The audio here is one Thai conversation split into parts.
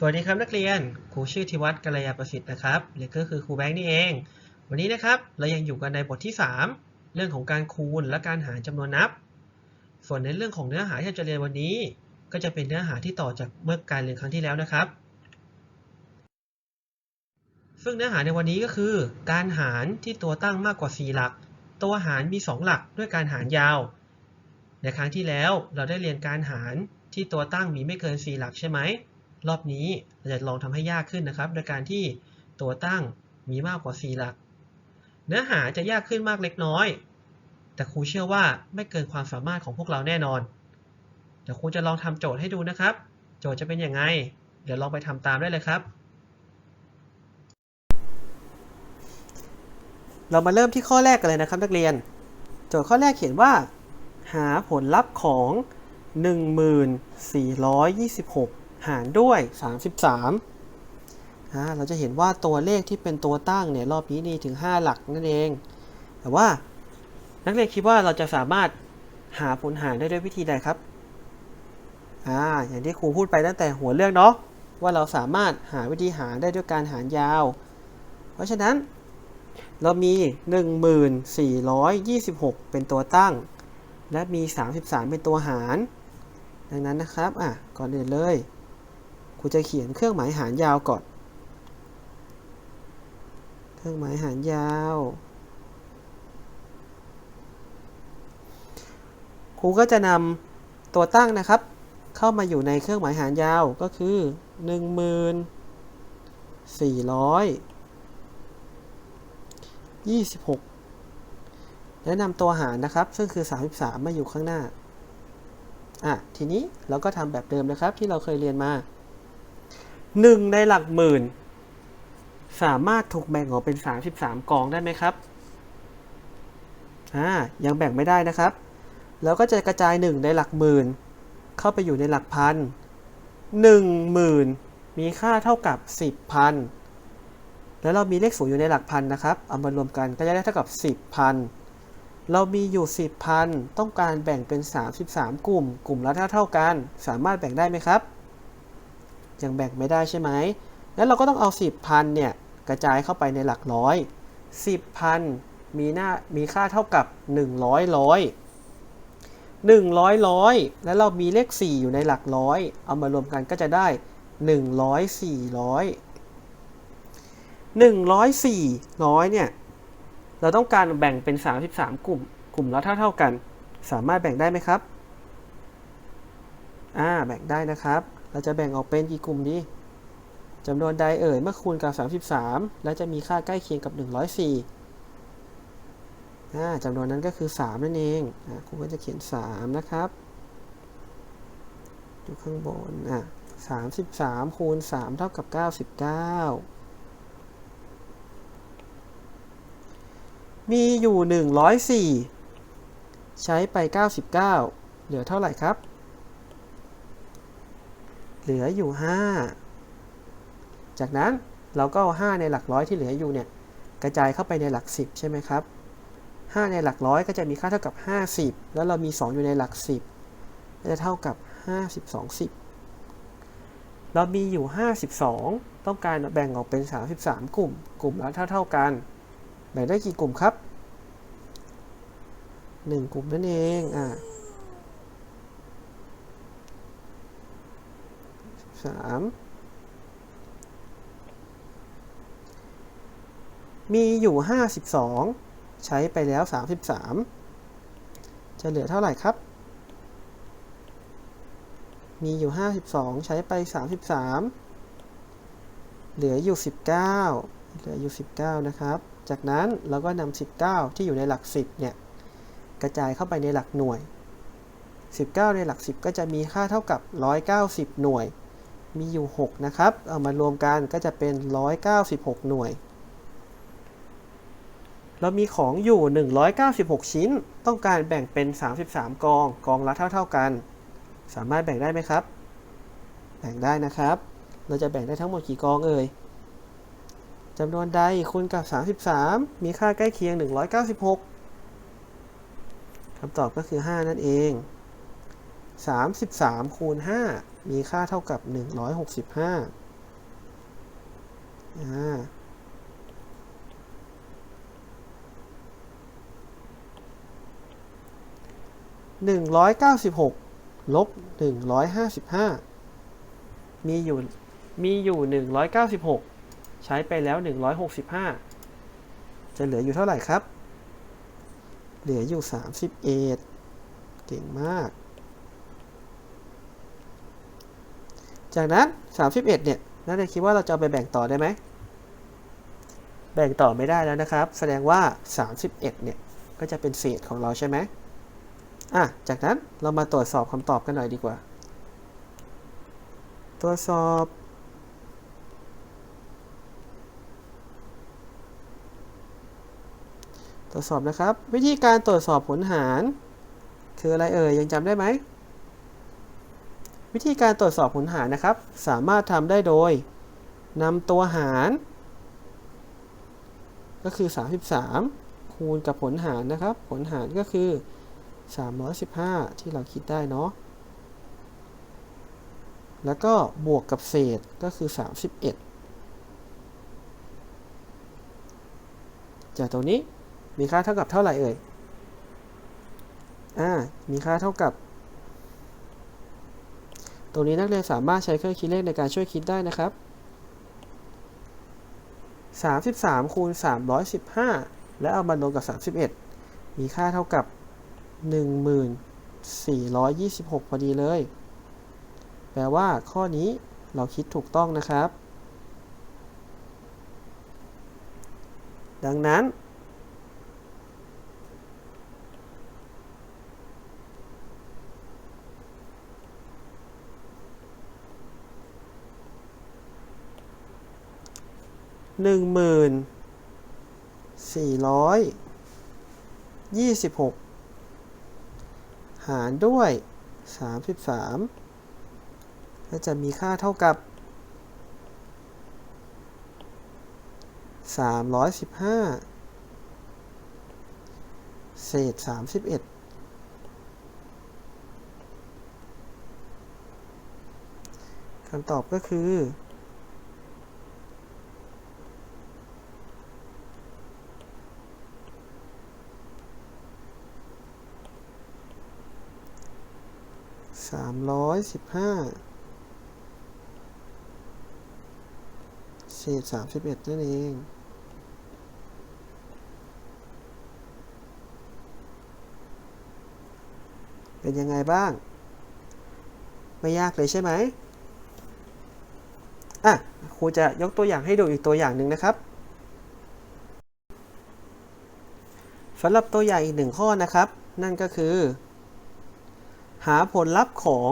สวัสดีครับนักเรียนครูชื่อธิวัฒน์กัลยาประสิทธิ์นะครับหรือก็คือครูแบงค์นี่เอง วันนี้นะครับเรายังอยู่กันในบทที่ 3 เรื่องของการคูณและการหารจำนวนนับ ส่วนในเรื่องของเนื้อหาที่จะเรียนวันนี้ ก็จะเป็นเนื้อหาที่ต่อจากเมื่อการเรียนครั้งที่แล้วนะครับ ซึ่งเนื้อหาในวันนี้ก็คือ การหารที่ตัวตั้งมากกว่า 4 หลัก ตัวหารมี 2 หลักด้วยการหารยาว ในครั้งที่แล้วเราได้เรียนการหารที่ตัวตั้งมีไม่เกิน 4 หลักใช่ไหม รอบนี้เราจะลองทำให้ยากขึ้นนะครับ โดยการที่ตัวตั้งมีมากกว่า 4 หลัก เนื้อหาจะยากขึ้นมากเล็กน้อย แต่ครูเชื่อว่าไม่เกินความสามารถของพวกเราแน่นอน เดี๋ยวครูจะลองทำโจทย์ให้ดูนะครับ โจทย์จะเป็นยังไง เดี๋ยวลองไปทำตามได้เลยครับ เรามาเริ่มที่ข้อแรกกันเลยนะครับ นักเรียน โจทย์ข้อแรกเขียนว่า หาผลลัพธ์ของ 1426 หารด้วย 33อ่าเราจะเห็นว่าตัวเลขที่เป็นตัวตั้งเนี่ยรอบนี้นี่ถึง 5 หลักนั่นเอง แต่ว่านักเรียนคิดว่าเราจะสามารถหาผลหารได้ด้วยวิธีใดครับอ่าอย่างที่ครูพูดไปตั้งแต่หัวเรื่องเนาะว่าเราสามารถหาวิธีหารได้ด้วยการหารยาว เพราะฉะนั้น เรามี 1426 เป็นตัวตั้ง และมี 33 เป็นตัวหาร ดังนั้นนะครับ อะ ก่อนอื่นเลย ครูจะเขียนเครื่องหมายหารยาวก่อน เครื่องหมายหารยาวครูก็จะนำตัวตั้งนะครับ เข้ามาอยู่ในเครื่องหมายหารยาวก็คือ 1400 26 และนำตัวหารนะครับ ซึ่งคือ 33 มาอยู่ข้างหน้า อะ ทีนี้เราก็ทำแบบเดิมนะครับที่เราเคยเรียนมา 1ในหลักหมื่น สามารถถูกแบ่งออกเป็น 33 กองได้ไหมครับอ่ายังแบ่งไม่ได้นะครับ แล้วก็จะกระจาย 1 ในหลักหมื่น เข้าไปอยู่ในหลักพัน1หมื่นมีค่าเท่ากับ 10พันแล้วเรามีเลขศูนย์อยู่ในหลักพันนะครับ เอามารวมกันก็จะได้เท่ากับ 10พันเรามีอยู่ 10พันต้องการแบ่งเป็น 33 กลุ่ม กลุ่มละเท่าเท่ากัน สามารถแบ่งได้ไหมครับ ยังแบ่งไม่ได้ใช่ไหมแล้วเราก็ต้องเอา 10พันเนี่ยกระจายเข้าไปในหลักร้อย 10พันมีหน้ามีค่าเท่ากับ 100ร้อย100ร้อยแล้วเรามีเลข 4 อยู่ในหลักร้อย เอามารวมกันก็จะได้ 100 400 104ร้อยเนี่ยเราต้องการแบ่งเป็น 33 กลุ่ม กลุ่มละเท่าเท่ากัน สามารถแบ่งได้ไหมครับ อ่า แบ่งได้นะครับ เราจะแบ่งออกเป็นกี่กลุ่มดีจำนวนใดเอ่ยเมื่อคูณกับ 33 แล้วจะมีค่าใกล้เคียงกับ 104อ่จำนวนนั้นก็คือ 3 นั่นเองอครูก็จะเขียน 3 นะครับอยู่ข้างบนอะ33 คูณ 3 เท่ากับ 99 มีอยู่ 104 ใช้ไป 99 เหลือเท่าไหร่ครับ เหลืออยู่ 5 จากนั้นเราก็เอา5ในหลักร้อยที่เหลืออยู่เนี่ยกระจายเข้าไปในหลัก 10 ใช่ไหมครับ 5 ในหลักร้อยก็จะมีค่าเท่ากับ 50 แล้วเรามี 2 อยู่ในหลัก 10 ก็จะเท่ากับ 52 10 เรามีอยู่ 52 ต้องการแบ่งออกเป็น 33 กลุ่ม กลุ่มละเท่าเท่ากัน แบ่งได้กี่กลุ่มครับหนึ่งกลุ่มนั่นเอง อ่า สามมีอยู่ห้าสิบสองใช้ไปแล้วสามสิบสามจะเหลือเท่าไหร่ครับ มีอยู่ห้าสิบสองใช้ไปสามสิบสามเหลืออยู่สิบเก้าเหลืออยู่สิบเก้านะครับ จากนั้นเราก็นำ19 ที่อยู่ในหลัก 10 เนี่ย กระจายเข้าไปในหลักหน่วย 19 ในหลัก 10 ก็จะมีค่าเท่ากับ 190 หน่วย มีอยู่ 6 นะครับ เอามารวมกันก็จะเป็น 196 หน่วย เรามีของอยู่ 196 ชิ้น ต้องการแบ่งเป็น 33 กอง กองละเท่า ๆกัน สามารถแบ่งได้ไหมครับ แบ่งได้นะครับ เราจะแบ่งได้ทั้งหมดกี่กองเอ่ยจำนวนใดคูณกับ 33 มีค่าใกล้เคียง 196คำตอบก็คือ 5 นั่นเอง 33 คูณ 5 มีค่าเท่ากับ 165อ่าหนึ่งร้อยเก้าสิบหกลบหนึ่งร้อยห้าสิบห้ามีอยู่ มีอยู่หนึ่งร้อยเก้าสิบหกใช้ไปแล้วหนึ่งร้อยหกสิบห้าจะเหลืออยู่เท่าไหร่ครับ เหลืออยู่สามสิบเอ็ดเก่งมาก จากนั้น 31 เนี่ยนักเรียนคิดว่าเราจะเอาไปแบ่งต่อได้ไหม แบ่งต่อไม่ได้แล้วนะครับ แสดงว่า 31 เนี่ย ก็จะเป็นเศษของเราใช่ไหมอะ จากนั้นเรามาตรวจสอบคำตอบกันหน่อยดีกว่า ตรวจสอบตรวจสอบนะครับ วิธีการตรวจสอบผลหาร คืออะไรเอ่ยยังจำได้ไหม วิธีการตรวจสอบผลหารนะครับ สามารถทำได้โดยนำตัวหาร ก็คือ 33 คูณกับผลหารนะครับ ผลหารก็คือ 315 ที่เราคิดได้เนาะแล้วก็บวกกับเศษก็คือ 31 จากตรงนี้มีค่าเท่ากับเท่าไหร่เอ่ยอ่ามีค่าเท่ากับ ตรงนี้นักเรียนสามารถใช้เครื่องคิดเลขในการช่วยคิดได้นะครับ 33คูณ315 และเอามารวมกับ 31 มีค่าเท่ากับ 1426 พอดีเลย แปลว่าข้อนี้เราคิดถูกต้องนะครับ ดังนั้น หนึ่งหมื่นสี่ร้อยยี่สิบหกหารด้วยสามสิบสามก็จะมีค่าเท่ากับสามร้อยสิบห้าเศษสามสิบเอ็ดคำตอบก็คือ สามร้อยสิบห้าเศษสามสิบเอ็ดนั่นเองเป็นยังไงบ้าง ไม่ยากเลยใช่ไหมอะครูจะยกตัวอย่างให้ดูอีกตัวอย่างหนึ่งนะครับสำหรับตัวอย่างอีกหนึ่งข้อนะครับ นั่นก็คือ หาผลลัพธ์ของ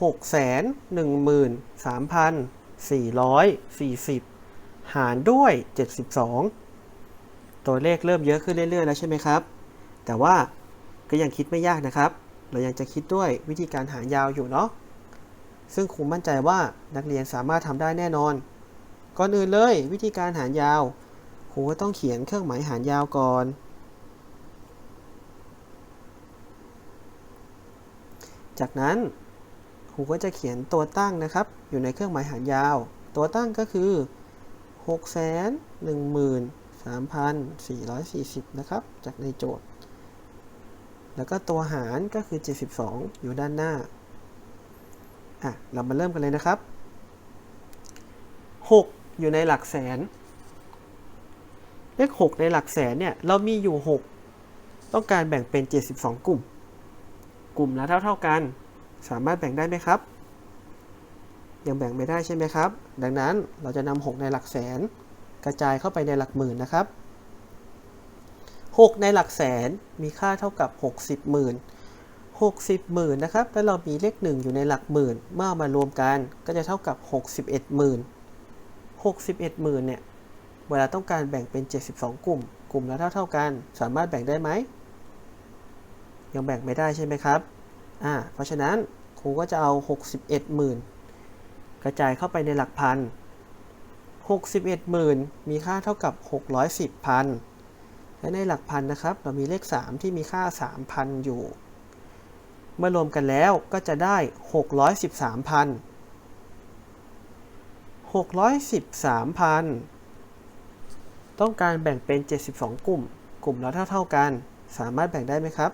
613,440 หารด้วย 72 ตัวเลขเริ่มเยอะขึ้นเรื่อย ๆ แล้วใช่ไหมครับ แต่ว่าก็ยังคิดไม่ยากนะครับ เรายังจะคิดด้วยวิธีการหารยาวอยู่เนาะ ซึ่งครูมั่นใจว่านักเรียนสามารถทำได้แน่นอน ก่อนอื่นเลยวิธีการหารยาว ครูก็ต้องเขียนเครื่องหมายหารยาวก่อน จากนั้นครูก็จะเขียนตัวตั้งนะครับ อยู่ในเครื่องหมายหารยาว ตัวตั้งก็คือ 613,440 นะครับ จากในโจทย์ แล้วก็ตัวหารก็คือ 72 อยู่ด้านหน้า อะ เรามาเริ่มกันเลยนะครับ 6 อยู่ในหลักแสน เลข 6 ในหลักแสนเนี่ย เรามีอยู่ 6 ต้องการแบ่งเป็น 72 กลุ่ม กลุ่มละเท่าเท่ากัน สามารถแบ่งได้ไหมครับ ยังแบ่งไม่ได้ใช่ไหมครับ ดังนั้นเราจะนำ6ในหลักแสน กระจายเข้าไปในหลักหมื่นนะครับ 6 ในหลักแสนมีค่าเท่ากับ 60หมื่น60หมื่นนะครับ แล้วเรามีเลข 1 อยู่ในหลักหมื่น เมื่อมารวมกันก็จะเท่ากับ 61หมื่น61หมื่นเนี่ย เวลาต้องการแบ่งเป็น 72 กลุ่ม กลุ่มละเท่าเท่ากัน สามารถแบ่งได้ไหม ยังแบ่งไม่ได้ใช่ไหมครับอ่าเพราะฉะนั้นครูก็จะเอา 61 หมื่นกระจายเข้าไปในหลักพัน 61 หมื่นมีค่าเท่ากับ 610พันและในหลักพันนะครับ เรามีเลข 3 ที่มีค่า 3,000 อยู่ เมื่อรวมกันแล้วก็จะได้ 613,000 613,000 ต้องการแบ่งเป็น 72 กลุ่ม กลุ่มละเท่าเท่ากัน สามารถแบ่งได้ไหมครับ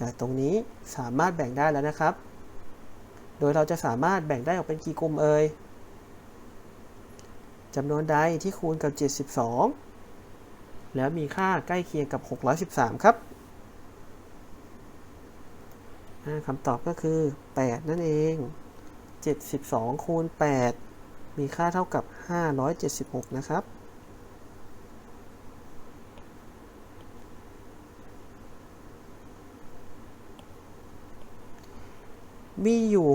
จากตรงนี้สามารถแบ่งได้แล้วนะครับ โดยเราจะสามารถแบ่งได้ออกเป็นกี่กลุ่มเอ่ยจำนวนใดที่คูณกับ 72 แล้วมีค่าใกล้เคียงกับ 613 ครับคำตอบก็คือ 8 นั่นเอง 72 คูณ 8 มีค่าเท่ากับ 576 นะครับ มีอยู่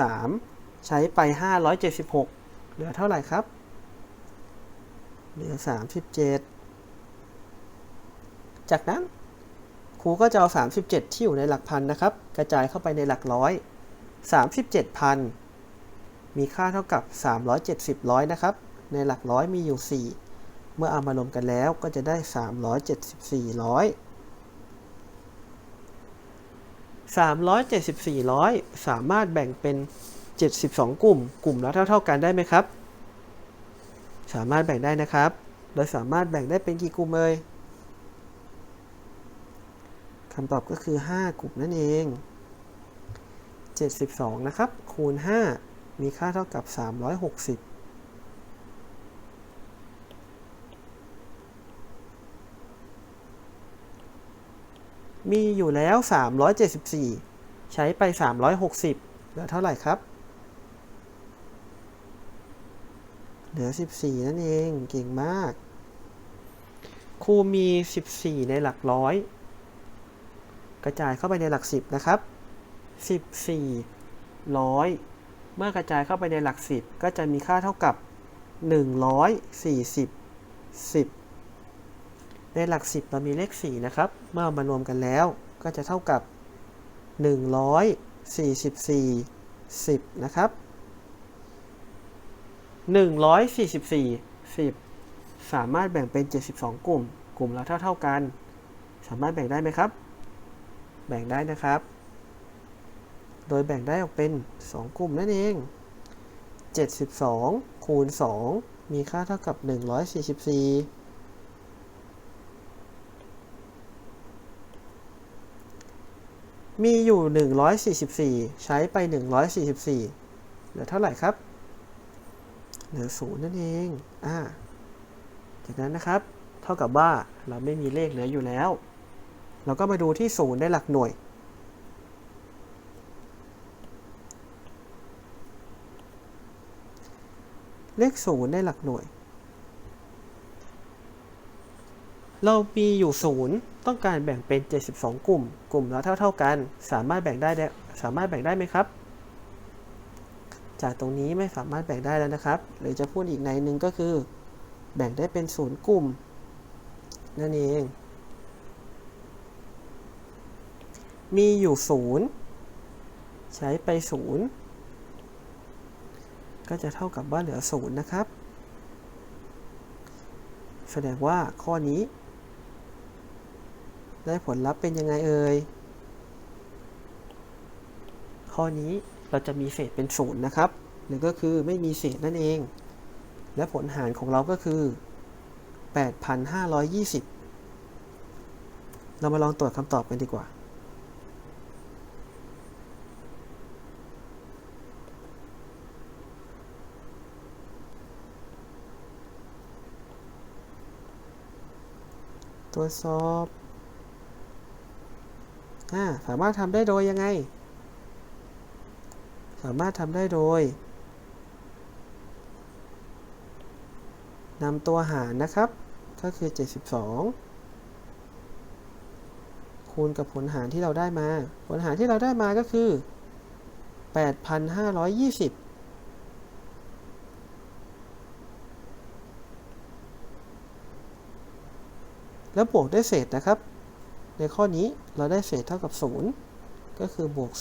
613 ใช้ไป 576 เหลือเท่าไหร่ครับ เหลือ 37 จากนั้นครูก็จะเอา 37 ที่อยู่ในหลักพันนะครับ กระจายเข้าไปในหลักร้อย 37,000มีค่าเท่ากับ 370ร้อยนะครับ ในหลักร้อยมีอยู่ 4 เมื่อเอามารวมกันแล้วก็จะได้ 374ร้อย 374ร้อยสามารถแบ่งเป็น 72 กลุ่ม กลุ่มละเท่าเท่าๆกันได้ไหมครับ สามารถแบ่งได้นะครับ โดยสามารถแบ่งได้เป็นกี่กลุ่มเอ่ยคำตอบก็คือ 5 กลุ่มนั่นเอง 72 นะครับ คูณ 5 มีค่าเท่ากับ 360 มีอยู่แล้ว 374 ใช้ไป 360 เหลือเท่าไหร่ครับ เหลือ 14 นั่นเอง เก่งมาก ครูมี 14 ในหลักร้อย กระจายเข้าไปในหลัก 10 นะครับ 14ร้อยเมื่อกระจายเข้าไปในหลัก 10 ก็จะมีค่าเท่ากับ 140 10 ในหลัก 10 เรามีเลข 4 นะครับ เมื่อมารวมกันแล้วก็จะเท่ากับ 144 10 นะครับ 144 10 สามารถแบ่งเป็น 72 กลุ่ม กลุ่มละเท่าเท่ากัน สามารถแบ่งได้ไหมครับ แบ่งได้นะครับ โดยแบ่งได้ออกเป็น 2 กลุ่มนั่นเอง 72 คูณ 2 มีค่าเท่ากับ 144 มีอยู่ 144 ใช้ไป 144 เหลือเท่าไหร่ครับ เหลือศูนย์นั่นเอง อ่า จากนั้นนะครับ เท่ากับว่าเราไม่มีเลขเหลืออยู่แล้ว เราก็มาดูที่ศูนย์ได้หลักหน่วย เลขศูนย์ได้หลักหน่วย เรามีอยู่ศูนย์ต้องการแบ่งเป็น 72 กลุ่ม กลุ่มละเท่าเท่าๆกัน สามารถแบ่งได้ได้สามารถแบ่งได้ไหมครับ จากตรงนี้ไม่สามารถแบ่งได้แล้วนะครับ หรือจะพูดอีกในหนึ่งก็คือ แบ่งได้เป็นศูนย์กลุ่ม นั่นเอง มีอยู่ศูนย์ใช้ไปศูนย์ก็จะเท่ากับว่าเหลือศูนย์นะครับ แสดงว่าข้อนี้ ได้ผลลัพธ์เป็นยังไงเอ่ย ข้อนี้เราจะมีเศษเป็นศูนย์นะครับ หรือก็คือไม่มีเศษนั่นเอง และผลหารของเราก็คือ 8,520 เรามาลองตรวจคำตอบกันดีกว่าตรวจสอบ สามารถทำได้โดยยังไง สามารถทำได้โดยนำตัวหารนะครับ ก็คือ 72 คูณกับผลหารที่เราได้มา ผลหารที่เราได้มาก็คือ 8,520แล้วบวกด้วยเศษนะครับ ในข้อนี้เราได้เศษเท่ากับ 0 ก็คือบวก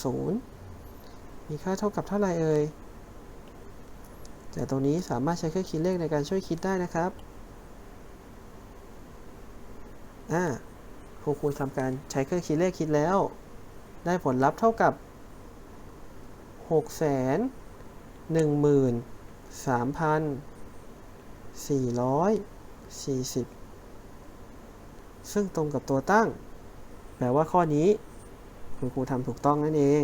0 มีค่าเท่ากับเท่าไหร่เอ่ยจากตรงนี้สามารถใช้เครื่องคิดเลขในการช่วยคิดได้นะครับอ่าครูครูทำการใช้เครื่องคิดเลขคิดแล้ว ได้ผลลัพธ์เท่ากับ 6 1 3 440 ซึ่งตรงกับตัวตั้ง แปลว่าข้อนี้คุณครูทำถูกต้องนั่นเอง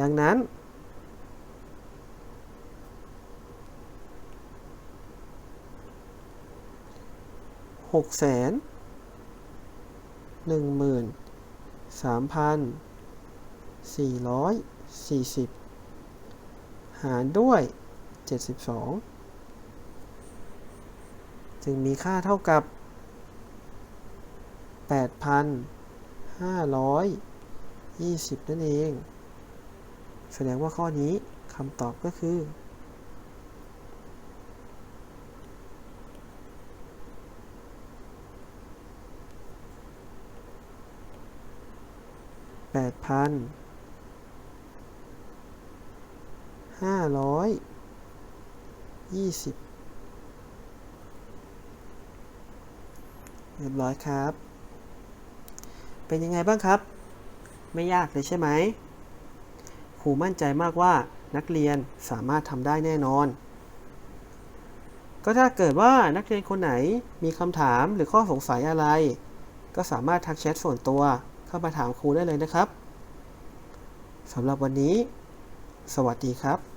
ดังนั้น หกแสนหนึ่งหมื่นสามพันสี่ร้อยสี่สิบหารด้วยเจ็ดสิบสองจึงมีค่าเท่ากับ แปดพันห้าร้อยยี่สิบนั่นเอง แสดงว่าข้อนี้คำตอบก็คือ แปดพันห้าร้อยยี่สิบเรียบร้อยครับ เป็นยังไงบ้างครับ ไม่ยากเลยใช่ไหมครูมั่นใจมากว่านักเรียนสามารถทำได้แน่นอน ก็ถ้าเกิดว่านักเรียนคนไหนมีคำถามหรือข้อสงสัยอะไร ก็สามารถทักแชทส่วนตัวเข้ามาถามครูได้เลยนะครับสำหรับวันนี้ สวัสดีครับ